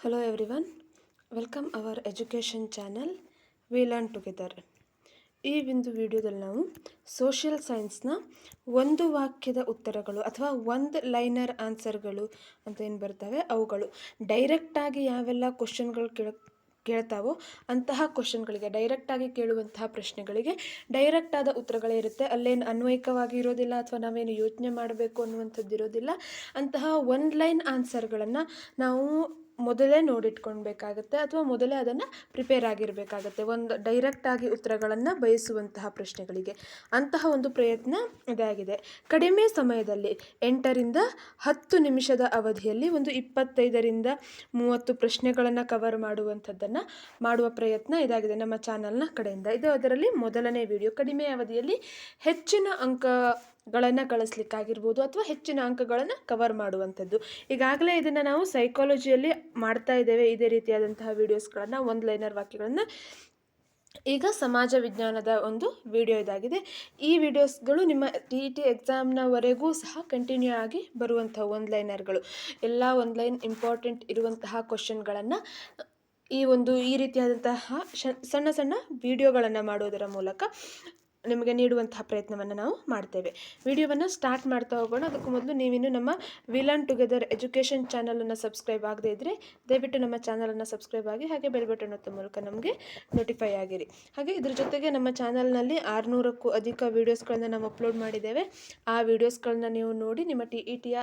Hello everyone welcome our education channel we learn together ಈ ಒಂದು ವಿಡಿಯೋದಲ್ಲಿ ನಾವು ಸೋಷಿಯಲ್ ಸೈನ್ಸ್ನ ಒಂದು ವಾಕ್ಯದ ಉತ್ತರಗಳು ಅಥವಾ ಒಂದು ಲೈನರ್ ಆನ್ಸರ್ಗಳು ಅಂತ ಏನು ಬರ್ತವೆ? ಅವುಗಳು. ಡೈರೆಕ್ಟಾಗಿ ಯಾವೆಲ್ಲ ಕ್ವಶನ್ಗಳು ಕೇಳ, ಕೇಳ್ತಾವೋ ಅಂತಹ ಕ್ವಶನ್ಗಳಿಗೆ ಡೈರೆಕ್ಟಾಗಿ ಕೇಳುವಂತಹ ಪ್ರಶ್ನೆಗಳಿಗೆ ಡೈರೆಕ್ಟಾದ ಉತ್ತರಗಳೇ ಇರುತ್ತೆ. ಅಲ್ಲೇನು ಅನ್ವಯಿಕವಾಗಿ ಇರೋದಿಲ್ಲ ಅಥವಾ ನಾವೇನು ಯೋಚನೆ ಮಾಡಬೇಕು ಅನ್ನುವಂಥದ್ದು ಇರೋದಿಲ್ಲ ಅಂತಹ ಒನ್ ಲೈನ್ ಆನ್ಸರ್ಗಳನ್ನು ನಾವು ಮೊದಲೇ ನೋಡಿಟ್ಕೊಳ್ಬೇಕಾಗತ್ತೆ ಅಥವಾ ಮೊದಲೇ ಅದನ್ನು ಪ್ರಿಪೇರ್ ಆಗಿರಬೇಕಾಗತ್ತೆ. ಒಂದು ಡೈರೆಕ್ಟಾಗಿ ಉತ್ತರಗಳನ್ನು ಬಯಸುವಂತಹ ಪ್ರಶ್ನೆಗಳಿಗೆ. ಅಂತಹ ಒಂದು ಪ್ರಯತ್ನ ಇದಾಗಿದೆ. ಕಡಿಮೆ ಸಮಯದಲ್ಲಿ ಎಂಟರಿಂದ ಹತ್ತು ನಿಮಿಷದ ಅವಧಿಯಲ್ಲಿ ಒಂದು ಇಪ್ಪತ್ತೈದರಿಂದ ಮೂವತ್ತು ಪ್ರಶ್ನೆಗಳನ್ನು ಕವರ್ ಮಾಡುವಂಥದ್ದನ್ನು ಮಾಡುವ ಪ್ರಯತ್ನ ಇದಾಗಿದೆ ನಮ್ಮ ಚಾನಲ್ನ ಕಡೆಯಿಂದ. ಇದು ಅದರಲ್ಲಿ ಮೊದಲನೇ ವಿಡಿಯೋ ಕಡಿಮೆ ಅವಧಿಯಲ್ಲಿ ಹೆಚ್ಚಿನ ಅಂಕ ಗಳನ್ನು ಕಳಿಸ್ಲಿಕ್ಕಾಗಿರ್ಬೋದು ಅಥವಾ ಹೆಚ್ಚಿನ ಅಂಕಗಳನ್ನು ಕವರ್ ಮಾಡುವಂಥದ್ದು. ಈಗಾಗಲೇ ಇದನ್ನು ನಾವು ಸೈಕಾಲಜಿಯಲ್ಲಿ ಮಾಡ್ತಾ ಇದ್ದೇವೆ. ಇದೇ ರೀತಿಯಾದಂತಹ ವೀಡಿಯೋಸ್ಗಳನ್ನು ಒಂದು ಲೈನರ್ ವಾಕ್ಯಗಳನ್ನು. ಈಗ ಸಮಾಜ ವಿಜ್ಞಾನದ ಒಂದು ವಿಡಿಯೋ ಇದಾಗಿದೆ. ಈ ವಿಡಿಯೋಸ್ಗಳು ನಿಮ್ಮ ಟಿ ಇ ಟಿ ಎಕ್ಸಾಮ್ನವರೆಗೂ ಸಹ ಕಂಟಿನ್ಯೂ ಆಗಿ ಬರುವಂಥ ಒಂದು ಲೈನರ್ಗಳು ಎಲ್ಲ ಒಂದು ಲೈನ್ ಇಂಪಾರ್ಟೆಂಟ್ ಇರುವಂತಹ ಕ್ವಶನ್ಗಳನ್ನು ಈ ಒಂದು ಈ ರೀತಿಯಾದಂತಹ ಸಣ್ಣ ಸಣ್ಣ ವಿಡಿಯೋಗಳನ್ನು ಮಾಡೋದರ ಮೂಲಕ ನಿಮಗೆ ನೀಡುವಂತಹ ಪ್ರಯತ್ನವನ್ನು ನಾವು ಮಾಡ್ತೇವೆ. ವಿಡಿಯೋವನ್ನು ಸ್ಟಾರ್ಟ್ ಮಾಡ್ತಾ ಹೋಗೋಣ. ಅದಕ್ಕೂ ಮೊದಲು ನೀವಿನ್ನು ನಮ್ಮ ವಿಲನ್ ಟುಗೆದರ್ ಎಜುಕೇಷನ್ ಚಾನಲನ್ನು ಸಬ್ಸ್ಕ್ರೈಬ್ ಆಗದೇ ಇದ್ದರೆ ದಯವಿಟ್ಟು ನಮ್ಮ ಚಾನಲನ್ನು ಸಬ್ಸ್ಕ್ರೈಬ್ ಆಗಿ ಹಾಗೆ ಬೆಲ್ ಬಟನ್ ಒತ್ತ ಮೂಲಕ ನಮಗೆ ನೋಟಿಫೈ ಆಗಿರಿ. ಹಾಗೆ ಇದ್ರ ಜೊತೆಗೆ ನಮ್ಮ ಚಾನಲ್ನಲ್ಲಿ ಆರುನೂರಕ್ಕೂ ಅಧಿಕ ವೀಡಿಯೋಸ್ಗಳನ್ನು ನಾವು ಅಪ್ಲೋಡ್ ಮಾಡಿದ್ದೇವೆ. ಆ ವೀಡಿಯೋಸ್ಗಳನ್ನ ನೀವು ನೋಡಿ ನಿಮ್ಮ ಟಿ ಇ ಟಿಯ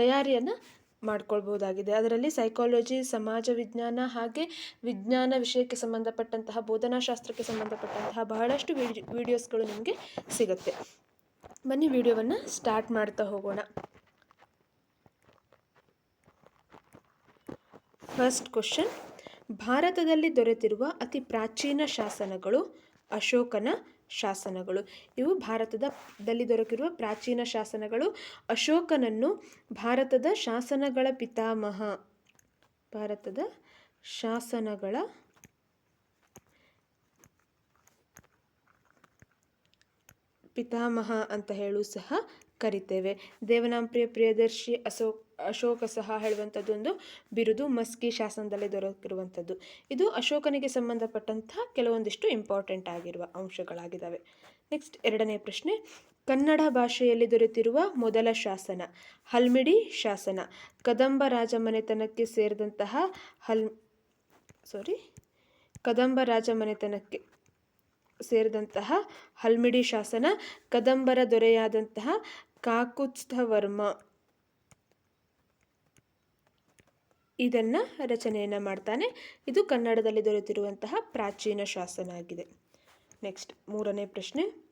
ತಯಾರಿಯನ್ನು ಮಾಡ್ಕೊಳ್ಬೋದಾಗಿದೆ ಅದರಲ್ಲಿ ಸೈಕಾಲಜಿ ಸಮಾಜ ವಿಜ್ಞಾನ ಹಾಗೆ ವಿಜ್ಞಾನ ವಿಷಯಕ್ಕೆ ಸಂಬಂಧಪಟ್ಟಂತಹ, ಬೋಧನಾಶಾಸ್ತ್ರಕ್ಕೆ ಸಂಬಂಧಪಟ್ಟಂತಹ ಬಹಳಷ್ಟು ವಿಡಿಯೋಸ್ಗಳು ನಿಮಗೆ ಸಿಗುತ್ತೆ. ಬನ್ನಿ ವಿಡಿಯೋವನ್ನು ಸ್ಟಾರ್ಟ್ ಮಾಡ್ತಾ ಹೋಗೋಣ. ಫಸ್ಟ್ ಕ್ವಶನ್ ಭಾರತದಲ್ಲಿ ದೊರೆತಿರುವ ಅತಿ ಪ್ರಾಚೀನ ಶಾಸನಗಳು ಅಶೋಕನ ಶಾಸನಗಳು. ಇವು ಭಾರತದಲ್ಲಿ ದೊರಕಿರುವ ಪ್ರಾಚೀನ ಶಾಸನಗಳು. ಅಶೋಕನನ್ನು ಭಾರತದ ಶಾಸನಗಳ ಪಿತಾಮಹ, ಭಾರತದ ಶಾಸನಗಳ ಪಿತಾಮಹ ಅಂತ ಹೇಳು ಸಹ ಕರಿತೇವೆ. ದೇವನಾಂಪ್ರಿಯ ಪ್ರಿಯದರ್ಶಿ ಅಶೋಕ್ ಅಶೋಕ ಸಹ ಹೇಳುವಂಥದ್ದು ಒಂದು ಬಿರುದು ಮಸ್ಕಿ ಶಾಸನದಲ್ಲಿ ದೊರಕಿರುವಂಥದ್ದು. ಇದು ಅಶೋಕನಿಗೆ ಸಂಬಂಧಪಟ್ಟಂತಹ ಕೆಲವೊಂದಿಷ್ಟು ಇಂಪಾರ್ಟೆಂಟ್ ಆಗಿರುವ ಅಂಶಗಳಾಗಿದ್ದಾವೆ. ನೆಕ್ಸ್ಟ್ ಎರಡನೇ ಪ್ರಶ್ನೆ, ಕನ್ನಡ ಭಾಷೆಯಲ್ಲಿ ದೊರೆತಿರುವ ಮೊದಲ ಶಾಸನ, ಹಲ್ಮಿಡಿ ಶಾಸನ, ಕದಂಬ ರಾಜಮನೆತನಕ್ಕೆ ಸೇರಿದಂತಹ ಹಲ್ ಸಾರಿ ಕದಂಬ ರಾಜಮನೆತನಕ್ಕೆ ಸೇರಿದಂತಹ ಹಲ್ಮಿಡಿ ಶಾಸನ, ಕದಂಬರ ದೊರೆಯಾದಂತಹ ಕಾಕುತ್ಸ್ಥವರ್ಮ ಇದನ್ನು ರಚನೆಯನ್ನು ಮಾಡ್ತಾನೆ. ಇದು ಕನ್ನಡದಲ್ಲಿ ದೊರೆತಿರುವಂತಹ ಪ್ರಾಚೀನ ಶಾಸನ ಆಗಿದೆ. ನೆಕ್ಸ್ಟ್ ಮೂರನೇ ಪ್ರಶ್ನೆ.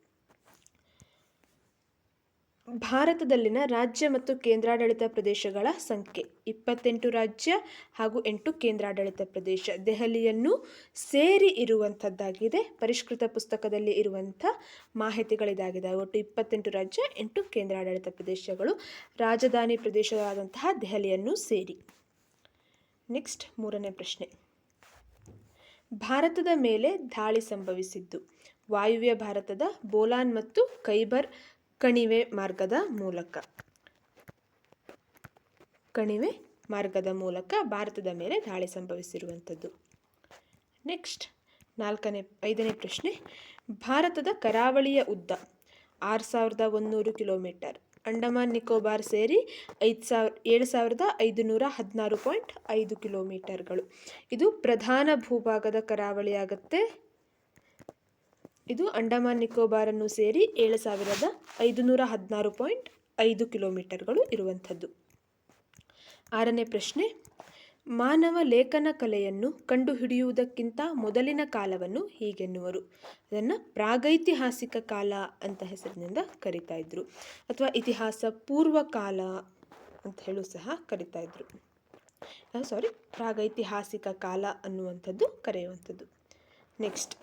ಭಾರತದಲ್ಲಿನ ರಾಜ್ಯ ಮತ್ತು ಕೇಂದ್ರಾಡಳಿತ ಪ್ರದೇಶಗಳ ಸಂಖ್ಯೆ. ಇಪ್ಪತ್ತೆಂಟು ರಾಜ್ಯ ಹಾಗೂ ಎಂಟು ಕೇಂದ್ರಾಡಳಿತ ಪ್ರದೇಶ. ದೆಹಲಿಯನ್ನು ಸೇರಿ ಇರುವಂಥದ್ದಾಗಿದೆ. ಪರಿಷ್ಕೃತ ಪುಸ್ತಕದಲ್ಲಿ ಇರುವಂಥ ಮಾಹಿತಿಗಳಿದಾಗಿದೆ. ಒಟ್ಟು ಇಪ್ಪತ್ತೆಂಟು ರಾಜ್ಯ, ಎಂಟು ಕೇಂದ್ರಾಡಳಿತ ಪ್ರದೇಶಗಳು. ರಾಜಧಾನಿ ಪ್ರದೇಶವಾದಂತಹ ದೆಹಲಿಯನ್ನು ಸೇರಿ. ನೆಕ್ಸ್ಟ್ ಮೂರನೇ ಪ್ರಶ್ನೆ. ಭಾರತದ ಮೇಲೆ ದಾಳಿ ಸಂಭವಿಸಿದ್ದು. ವಾಯುವ್ಯ ಭಾರತದ ಬೋಲಾನ್ ಮತ್ತು ಕೈಬರ್ ಕಣಿವೆ ಮಾರ್ಗದ ಮೂಲಕ. ಕಣಿವೆ ಮಾರ್ಗದ ಮೂಲಕ ಭಾರತದ ಮೇಲೆ ದಾಳಿ ಸಂಭವಿಸಿರುವಂಥದ್ದು. ನೆಕ್ಸ್ಟ್ ನಾಲ್ಕನೇ, ಐದನೇ ಪ್ರಶ್ನೆ. ಭಾರತದ ಕರಾವಳಿಯ ಉದ್ದ ಆರು ಸಾವಿರದ ಒಂದುನೂರು ಕಿಲೋಮೀಟರ್. ಅಂಡಮಾನ್ ನಿಕೋಬಾರ್ ಸೇರಿ ಐದು ಸಾವಿರ, ಏಳು ಸಾವಿರದ ಐದುನೂರ ಹದಿನಾರು ಪಾಯಿಂಟ್ ಐದು ಕಿಲೋಮೀಟರ್ಗಳು. ಇದು ಪ್ರಧಾನ ಭೂಭಾಗದ ಕರಾವಳಿ ಆಗುತ್ತೆ ಇದು ಅಂಡಮಾನ್ ನಿಕೋಬಾರನ್ನು ಸೇರಿ ಏಳು ಸಾವಿರದ ಐದುನೂರ ಹದಿನಾರು ಪಾಯಿಂಟ್ ಐದು ಕಿಲೋಮೀಟರ್ಗಳು ಇರುವಂಥದ್ದು. ಆರನೇ ಪ್ರಶ್ನೆ ಮಾನವ ಲೇಖನ ಕಲೆಯನ್ನು ಕಂಡುಹಿಡಿಯುವುದಕ್ಕಿಂತ ಮೊದಲಿನ ಕಾಲವನ್ನು ಹೀಗೆನ್ನುವರು. ಅದನ್ನು ಪ್ರಾಗೈತಿಹಾಸಿಕ ಕಾಲ ಅಂತ ಹೆಸರಿನಿಂದ ಕರಿತಾ ಇದ್ರು. ಅಥವಾ ಇತಿಹಾಸ ಪೂರ್ವ ಕಾಲ ಅಂತ ಹೇಳು ಸಹ ಕರಿತಾ ಇದ್ರು. ಸಾರಿ ಪ್ರಾಗೈತಿಹಾಸಿಕ ಕಾಲ ಅನ್ನುವಂಥದ್ದು ಕರೆಯುವಂಥದ್ದು. ನೆಕ್ಸ್ಟ್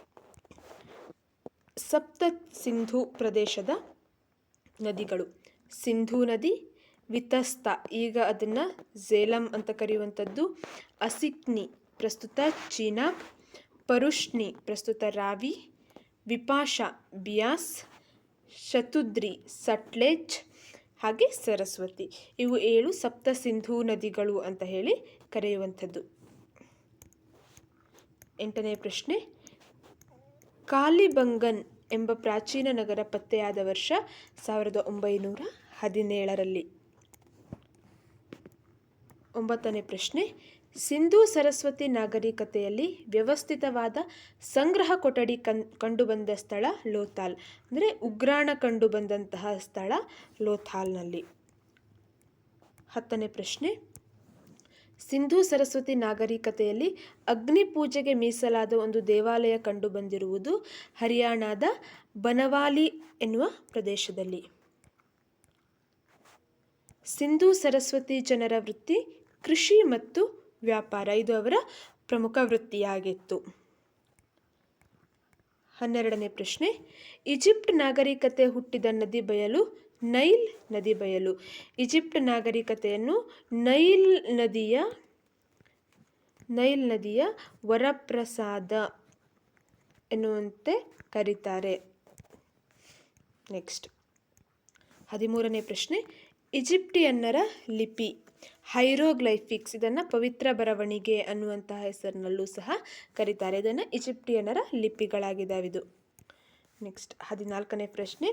ಸಪ್ತ ಸಿಂಧು ಪ್ರದೇಶದ ನದಿಗಳು. ಸಿಂಧೂ ನದಿ ವಿತಸ್ತ. ಈಗ ಅದನ್ನು ಝೇಲಂ ಅಂತ ಕರೆಯುವಂಥದ್ದು. ಅಸಿಕ್ನಿ ಪ್ರಸ್ತುತ ಚೀನಾ ಪರುಷ್ಣಿ ಪ್ರಸ್ತುತ ರಾವಿ, ವಿಪಾಶ ಬಿಯಾಸ್, ಶತುದ್ರಿ ಸಟ್ಲೇಜ್, ಹಾಗೆ ಸರಸ್ವತಿ. ಇವು ಏಳು ಸಪ್ತ ಸಿಂಧೂ ನದಿಗಳು ಅಂತ ಹೇಳಿ ಕರೆಯುವಂಥದ್ದು. ಎಂಟನೇ ಪ್ರಶ್ನೆ. ಕಾಲಿಬಂಗನ್ ಎಂಬ ಪ್ರಾಚೀನ ನಗರ ಪತ್ತೆಯಾದ ವರ್ಷ ಸಾವಿರದ ಒಂಬೈನೂರ ಹದಿನೇಳರಲ್ಲಿ ಒಂಬತ್ತನೇ ಪ್ರಶ್ನೆ. ಸಿಂಧೂ ಸರಸ್ವತಿ ನಾಗರಿಕತೆಯಲ್ಲಿ ವ್ಯವಸ್ಥಿತವಾದ ಸಂಗ್ರಹ ಕೊಠಡಿ ಕನ್ ಕಂಡುಬಂದ ಸ್ಥಳ ಲೋಥಾಲ್. ಅಂದರೆ ಉಗ್ರಾಣ ಕಂಡುಬಂದಂತಹ ಸ್ಥಳ ಲೋಥಾಲ್ನಲ್ಲಿ. ಹತ್ತನೇ ಪ್ರಶ್ನೆ. ಸಿಂಧೂ ಸರಸ್ವತಿ ನಾಗರಿಕತೆಯಲ್ಲಿ ಅಗ್ನಿ ಪೂಜೆಗೆ ಮೀಸಲಾದ ಒಂದು ದೇವಾಲಯ ಕಂಡುಬಂದಿರುವುದು ಹರಿಯಾಣದ ಬನವಾಲಿ ಎನ್ನುವ ಪ್ರದೇಶದಲ್ಲಿ. ಸಿಂಧೂ ಸರಸ್ವತಿ ಜನರ ವೃತ್ತಿ ಕೃಷಿ ಮತ್ತು ವ್ಯಾಪಾರ, ಇದು ಅವರ ಪ್ರಮುಖ ವೃತ್ತಿಯಾಗಿತ್ತು. ಹನ್ನೆರಡನೇ ಪ್ರಶ್ನೆ. ಈಜಿಪ್ಟ್ ನಾಗರಿಕತೆ ಹುಟ್ಟಿದ ನದಿ ಬಯಲು ನೈಲ್ ನದಿ ಬಯಲು. ಈಜಿಪ್ಟ್ ನಾಗರಿಕತೆಯನ್ನು ನೈಲ್ ನದಿಯ ನೈಲ್ ನದಿಯ ವರಪ್ರಸಾದ ಎನ್ನುವಂತೆ ಕರೀತಾರೆ. ನೆಕ್ಸ್ಟ್. ಹದಿಮೂರನೇ ಪ್ರಶ್ನೆ. ಈಜಿಪ್ಟಿಯನ್ನರ ಲಿಪಿ, ಹೈರೋಗ್ಲೈಫಿಕ್ಸ್. ಇದನ್ನು ಪವಿತ್ರ ಬರವಣಿಗೆ ಅನ್ನುವಂತಹ ಹೆಸರಿನಲ್ಲೂ ಸಹ ಕರೀತಾರೆ. ಇದನ್ನು ಈಜಿಪ್ಟಿಯನ್ನರ ಲಿಪಿಗಳಾಗಿದ್ದಾವಿದು. ನೆಕ್ಸ್ಟ್ ಹದಿನಾಲ್ಕನೇ ಪ್ರಶ್ನೆ.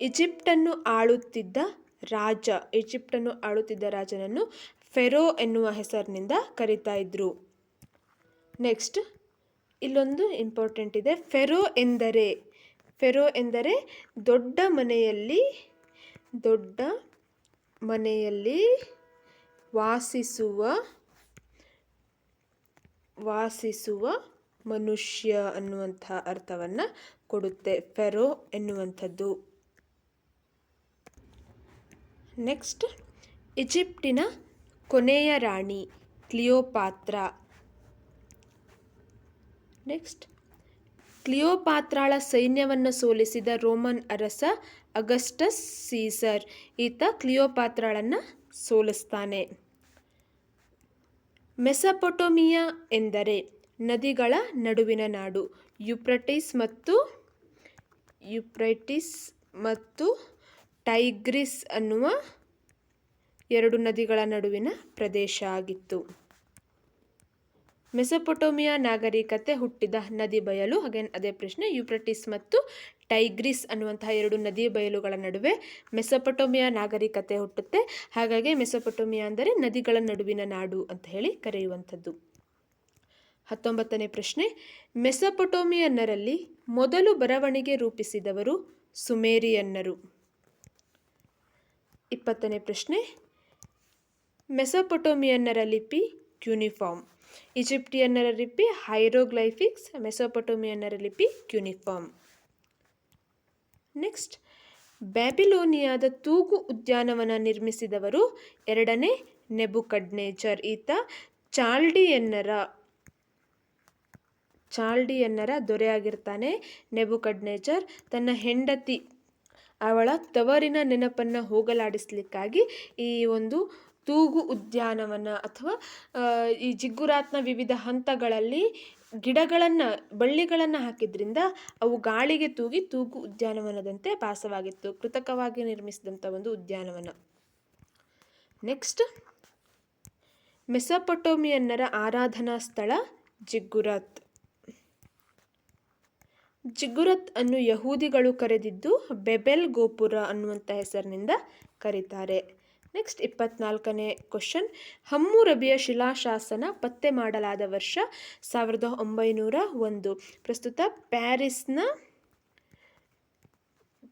ಈಜಿಪ್ಟನ್ನು ಆಳುತ್ತಿದ್ದ ರಾಜ, ಈಜಿಪ್ಟನ್ನು ಆಳುತ್ತಿದ್ದ ರಾಜನನ್ನು ಫೆರೋ ಎನ್ನುವ ಹೆಸರಿನಿಂದ ಕರೀತಾ ಇದ್ರು. ನೆಕ್ಸ್ಟ್ ಇಲ್ಲೊಂದು ಇಂಪಾರ್ಟೆಂಟ್ ಇದೆ. ಫೆರೋ ಎಂದರೆ ಫೆರೋ ಎಂದರೆ ದೊಡ್ಡ ಮನೆಯಲ್ಲಿ ದೊಡ್ಡ ಮನೆಯಲ್ಲಿ ವಾಸಿಸುವ ವಾಸಿಸುವ ಮನುಷ್ಯ ಅನ್ನುವಂಥ ಅರ್ಥವನ್ನು ಕೊಡುತ್ತೆ ಫೆರೋ ಎನ್ನುವಂಥದ್ದು. ನೆಕ್ಸ್ಟ್, ಈಜಿಪ್ಟಿನ ಕೊನೆಯ ರಾಣಿ ಕ್ಲಿಯೋಪಾತ್ರ. ನೆಕ್ಸ್ಟ್ ಕ್ಲಿಯೋಪಾತ್ರಾಳ ಸೈನ್ಯವನ್ನು ಸೋಲಿಸಿದ ರೋಮನ್ ಅರಸ ಅಗಸ್ಟಸ್ ಸೀಸರ್. ಈತ ಕ್ಲಿಯೋಪಾತ್ರಾಳನ್ನು ಸೋಲಿಸ್ತಾನೆ. ಮೆಸಪೊಟೋಮಿಯಾ ಎಂದರೆ ನದಿಗಳ ನಡುವಿನ ನಾಡು. ಯುಪ್ರಟಿಸ್ ಮತ್ತು ಯುಪ್ರೈಟಿಸ್ ಮತ್ತು ಟೈಗ್ರಿಸ್ ಅನ್ನುವ ಎರಡು ನದಿಗಳ ನಡುವಿನ ಪ್ರದೇಶ ಆಗಿತ್ತು. ಮೆಸೊಪೊಟೋಮಿಯಾ ನಾಗರಿಕತೆ ಹುಟ್ಟಿದ ನದಿ ಬಯಲು. ಹಾಗೆ ಅದೇ ಪ್ರಶ್ನೆ, ಯುಪ್ರಟಿಸ್ ಮತ್ತು ಟೈಗ್ರಿಸ್ ಅನ್ನುವಂತಹ ಎರಡು ನದಿ ಬಯಲುಗಳ ನಡುವೆ ಮೆಸೊಪೊಟೋಮಿಯಾ ನಾಗರಿಕತೆ ಹುಟ್ಟುತ್ತೆ. ಹಾಗಾಗಿ ಮೆಸೊಪೊಟೋಮಿಯಾ ಅಂದರೆ ನದಿಗಳ ನಡುವಿನ ನಾಡು ಅಂತ ಹೇಳಿ ಕರೆಯುವಂಥದ್ದು. ಹತ್ತೊಂಬತ್ತನೇ ಪ್ರಶ್ನೆ, ಮೆಸೊಪೊಟೋಮಿಯನ್ನರಲ್ಲಿ ಮೊದಲು ಬರವಣಿಗೆ ರೂಪಿಸಿದವರು ಸುಮೇರಿಯನ್ನರು. ಇಪ್ಪತ್ತನೇ ಪ್ರಶ್ನೆ, ಮೆಸೊಪೊಟೋಮಿಯನ್ನರ ಲಿಪಿ ಕ್ಯೂನಿಫಾರ್ಮ್. ಈಜಿಪ್ಟಿಯನ್ನರ ಲಿಪಿ ಹೈರೋಗ್ಲೈಫಿಕ್ಸ್, ಮೆಸೊಪಟೋಮಿಯನ್ನರ ಲಿಪಿ ಕ್ಯೂನಿಫಾರ್ಮ್. ನೆಕ್ಸ್ಟ್, ಬ್ಯಾಬಿಲೋನಿಯಾದ ತೂಗು ಉದ್ಯಾನವನ ನಿರ್ಮಿಸಿದವರು ಎರಡನೇ ನೆಬುಕಡ್ನೇಚರ್. ಈತ ಚಾಲ್ಡಿಯನ್ನರ ಚಾಲ್ಡಿಯನ್ನರ ದೊರೆಯಾಗಿರ್ತಾನೆ ನೆಬುಕಡ್ನೇಚರ್. ತನ್ನ ಹೆಂಡತಿ ಅವಳ ತವರಿನ ನೆನಪನ್ನು ಹೋಗಲಾಡಿಸ್ಲಿಕ್ಕಾಗಿ ಈ ಒಂದು ತೂಗು ಉದ್ಯಾನವನ ಅಥವಾ ಈ ಜಿಗ್ಗುರಾತ್ನ ವಿವಿಧ ಹಂತಗಳಲ್ಲಿ ಗಿಡಗಳನ್ನು, ಬಳ್ಳಿಗಳನ್ನು ಹಾಕಿದ್ರಿಂದ ಅವು ಗಾಳಿಗೆ ತೂಗಿ ತೂಗು ಉದ್ಯಾನವನದಂತೆ ಭಾಸವಾಗಿತ್ತು. ಕೃತಕವಾಗಿ ನಿರ್ಮಿಸಿದಂಥ ಒಂದು ಉದ್ಯಾನವನ. ನೆಕ್ಸ್ಟ್, ಮೆಸಪೊಟೋಮಿಯನ್ನರ ಆರಾಧನಾ ಸ್ಥಳ ಜಿಗ್ಗುರಾತ್. ಜಿಗುರತ್ ಅನ್ನು ಯಹೂದಿಗಳು ಕರೆದಿದ್ದು ಬೆಬೆಲ್ ಗೋಪುರ ಅನ್ನುವಂಥ ಹೆಸರಿನಿಂದ ಕರೀತಾರೆ. ನೆಕ್ಸ್ಟ್ ಇಪ್ಪತ್ನಾಲ್ಕನೇ ಕ್ವಶನ್ ಹಮ್ಮುರಬಿಯ ಶಿಲಾಶಾಸನ ಪತ್ತೆ ಮಾಡಲಾದ ವರ್ಷ ಸಾವಿರದ ಒಂಬೈನೂರ ಒಂದು. ಪ್ರಸ್ತುತ ಪ್ಯಾರಿಸ್ನ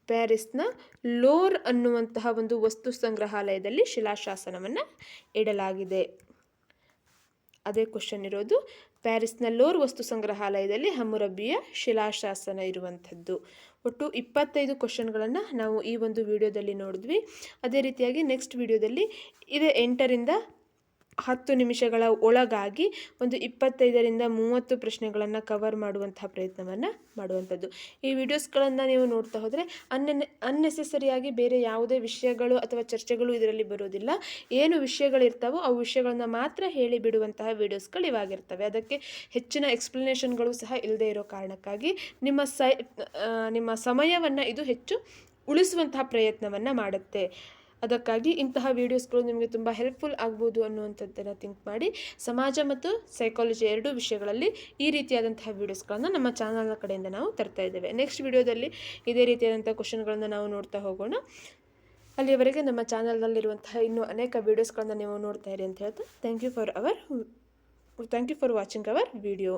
ಪ್ಯಾರಿಸ್ನ ಲೋರ್ ಅನ್ನುವಂತಹ ಒಂದು ವಸ್ತು ಸಂಗ್ರಹಾಲಯದಲ್ಲಿ ಶಿಲಾಶಾಸನವನ್ನು ಇಡಲಾಗಿದೆ. ಅದೇ ಕ್ವಶನ್ ಇರೋದು, ಪ್ಯಾರಿಸ್ನ ಲೋರ್ ವಸ್ತು ಸಂಗ್ರಹಾಲಯದಲ್ಲಿ ಹಮ್ಮುರಬಿಯ ಶಿಲಾಶಾಸನ ಇರುವಂಥದ್ದು. ಒಟ್ಟು ಇಪ್ಪತ್ತೈದು ಕ್ವಶನ್ಗಳನ್ನು ನಾವು ಈ ಒಂದು ವಿಡಿಯೋದಲ್ಲಿ ನೋಡಿದ್ವಿ. ಅದೇ ರೀತಿಯಾಗಿ ನೆಕ್ಸ್ಟ್ ವಿಡಿಯೋದಲ್ಲಿ ಇದೇ ಎಂಟರಿಂದ ಹತ್ತು ನಿಮಿಷಗಳ ಒಳಗಾಗಿ ಒಂದು ಇಪ್ಪತ್ತೈದರಿಂದ ಮೂವತ್ತು ಪ್ರಶ್ನೆಗಳನ್ನು ಕವರ್ ಮಾಡುವಂತಹ ಪ್ರಯತ್ನವನ್ನು ಮಾಡುವಂಥದ್ದು. ಈ ವಿಡಿಯೋಸ್ಗಳನ್ನು ನೀವು ನೋಡ್ತಾ ಹೋದರೆ ಅನ್ನೆ ಅನ್ನೆಸೆಸರಿಯಾಗಿ ಬೇರೆ ಯಾವುದೇ ವಿಷಯಗಳು ಅಥವಾ ಚರ್ಚೆಗಳು ಇದರಲ್ಲಿ ಬರೋದಿಲ್ಲ. ಏನು ವಿಷಯಗಳಿರ್ತಾವೋ ಆ ವಿಷಯಗಳನ್ನು ಮಾತ್ರ ಹೇಳಿ ಬಿಡುವಂತಹ ವಿಡಿಯೋಸ್ಗಳು ಇವಾಗಿರ್ತವೆ. ಅದಕ್ಕೆ ಹೆಚ್ಚಿನ ಎಕ್ಸ್ಪ್ಲನೇಷನ್ಗಳು ಸಹ ಇಲ್ಲದೆ ಇರೋ ಕಾರಣಕ್ಕಾಗಿ ನಿಮ್ಮ ಸೈ ನಿಮ್ಮ ಸಮಯವನ್ನು ಇದು ಹೆಚ್ಚು ಉಳಿಸುವಂತಹ ಪ್ರಯತ್ನವನ್ನು ಮಾಡುತ್ತೆ. ಅದಕ್ಕಾಗಿ ಇಂತಹ ವೀಡಿಯೋಸ್ಗಳು ನಿಮಗೆ ತುಂಬ ಹೆಲ್ಪ್ಫುಲ್ ಆಗ್ಬೋದು ಅನ್ನುವಂಥದ್ದನ್ನು ಥಿಂಕ್ ಮಾಡಿ ಸಮಾಜ ಮತ್ತು ಸೈಕಾಲಜಿ ಎರಡೂ ವಿಷಯಗಳಲ್ಲಿ ಈ ರೀತಿಯಾದಂತಹ ವೀಡಿಯೋಸ್ಗಳನ್ನು ನಮ್ಮ ಚಾನಲ್ನ ಕಡೆಯಿಂದ ನಾವು ತರ್ತಾ ಇದ್ದೇವೆ. ನೆಕ್ಸ್ಟ್ ವಿಡಿಯೋದಲ್ಲಿ ಇದೇ ರೀತಿಯಾದಂಥ ಕ್ವಶನ್ಗಳನ್ನು ನಾವು ನೋಡ್ತಾ ಹೋಗೋಣ. ಅಲ್ಲಿಯವರೆಗೆ ನಮ್ಮ ಚಾನಲ್ನಲ್ಲಿರುವಂತಹ ಇನ್ನೂ ಅನೇಕ ವೀಡಿಯೋಸ್ಗಳನ್ನು ನೀವು ನೋಡ್ತಾ ಇರಿ ಅಂತ ಹೇಳ್ತಾ thank you for our thank you for watching our video